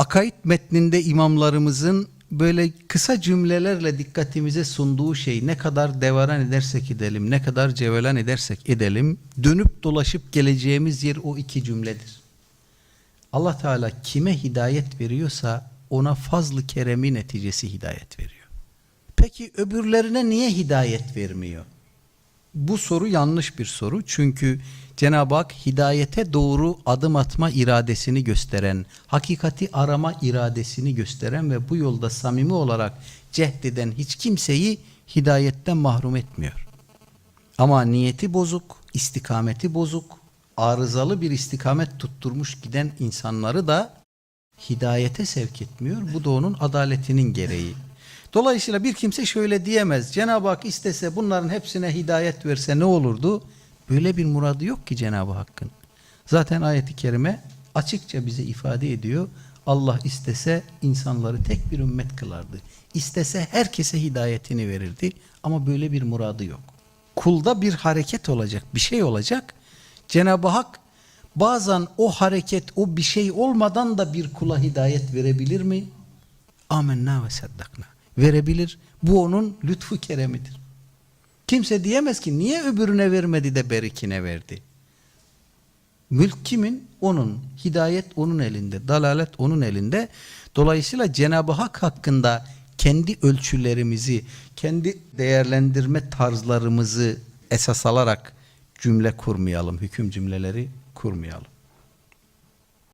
akaid metninde imamlarımızın böyle kısa cümlelerle dikkatimize sunduğu şey ne kadar devaran edersek edelim, ne kadar cevelan edersek edelim, dönüp dolaşıp geleceğimiz yer o iki cümledir. Allah Teala kime hidayet veriyorsa ona fazlı keremi neticesi hidayet veriyor. Peki öbürlerine niye hidayet vermiyor? Bu soru yanlış bir soru. Çünkü Cenab-ı Hak hidayete doğru adım atma iradesini gösteren, hakikati arama iradesini gösteren ve bu yolda samimi olarak cehdeden hiç kimseyi hidayetten mahrum etmiyor. Ama niyeti bozuk, istikameti bozuk, arızalı bir istikamet tutturmuş giden insanları da hidayete sevk etmiyor. Bu da onun adaletinin gereği. Dolayısıyla bir kimse şöyle diyemez. Cenab-ı Hak istese bunların hepsine hidayet verse ne olurdu? Böyle bir muradı yok ki Cenab-ı Hakk'ın. Zaten ayeti kerime açıkça bize ifade ediyor. Allah istese insanları tek bir ümmet kılardı. İstese herkese hidayetini verirdi. Ama böyle bir muradı yok. Kulda bir hareket olacak, bir şey olacak. Cenab-ı Hak bazen o hareket, o bir şey olmadan da bir kula hidayet verebilir mi? Amenna ve saddakna. Verebilir. Bu onun lütfu keremidir. Kimse diyemez ki niye öbürüne vermedi de berikine verdi. Mülk kimin? Onun. Hidayet onun elinde. Dalalet onun elinde. Dolayısıyla Cenab-ı Hak hakkında kendi ölçülerimizi, kendi değerlendirme tarzlarımızı esas alarak cümle kurmayalım. Hüküm cümleleri kurmayalım.